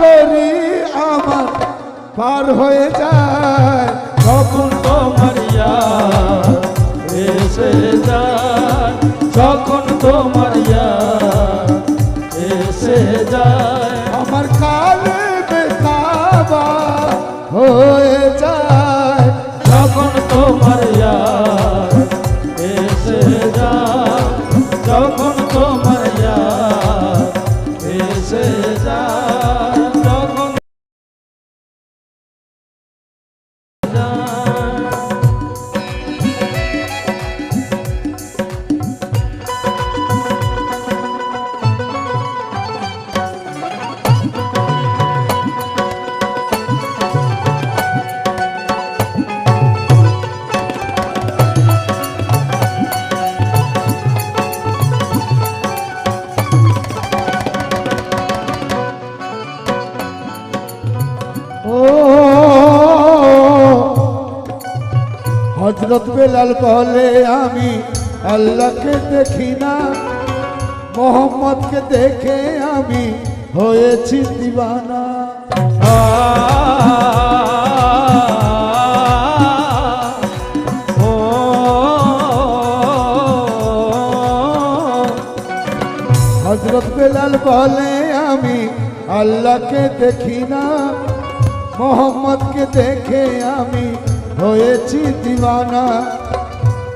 তরি আমার পার হয়ে যায় যখন তোমার ইয়াদ এসে যায় যখন তোমার হজরত বেলাল বলে আমি আল্লাহকে দেখি না মোহাম্মদকে দেখে আমি হয়েছি দিবানা। হজরত বেলাল বলে আমি আল্লাহকে দেখি না মোহাম্মদকে দেখে আমি হয়েছি দিওয়ানা।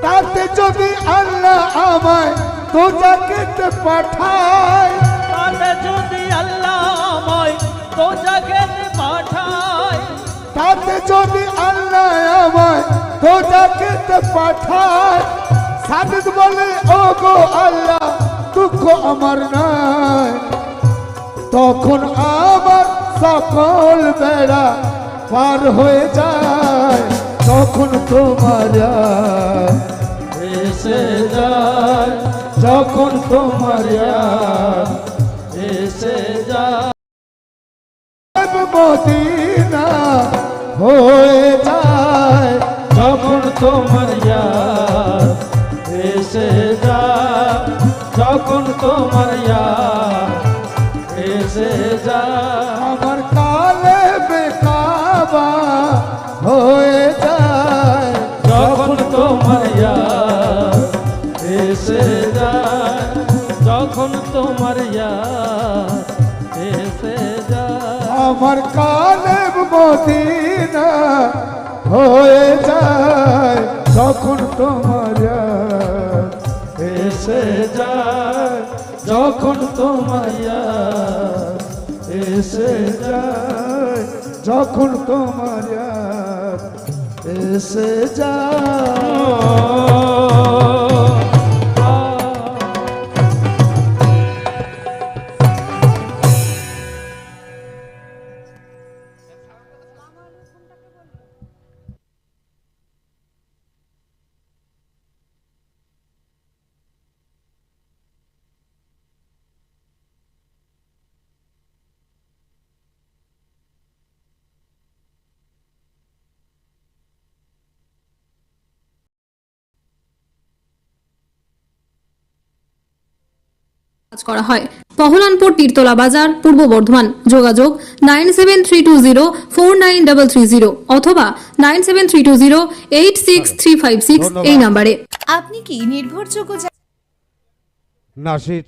তাতে যদি আল্লাহ আমায় তো যাকে পাঠায়। তাতে যদি আল্লাহ আমায় তো জগতে পাঠায়। তাতে যদি আল্লাহ আমায় তো যাকে পাঠায়। সাদিক বলে ও গো আল্লাহ দুঃখ আমার নাই। তখন আমার সকল বেড়া পার হয়ে যায়। তখন তোমার আর এসে যায় যখন তোমার ইয়াদ এসে যায় মদিনা হয়ে যায় যখন তোমার ইয়াদ এসে যায় যখন তোমার ইয়াদ এসে যায় আমার কালে বেকাবা হয়ে যায়। যখন তোমার এসে যায় যখন তোমার এসে যায়। আমার কালে মদিনা হয়ে যায়। তখন তোমার এসে যায় যখন তোমার এসে যায় যখন তোমার আর এসে যায় কাজ করা হয়। পহলানপুর তীরতলা বাজার পূর্ব বর্ধমান। যোগাযোগ nine seven three two zero four nine double three zero অথবা nine seven three two zero eight six three five six এই নাম্বারে। আপনি কি নির্ভরযোগ্য নাসির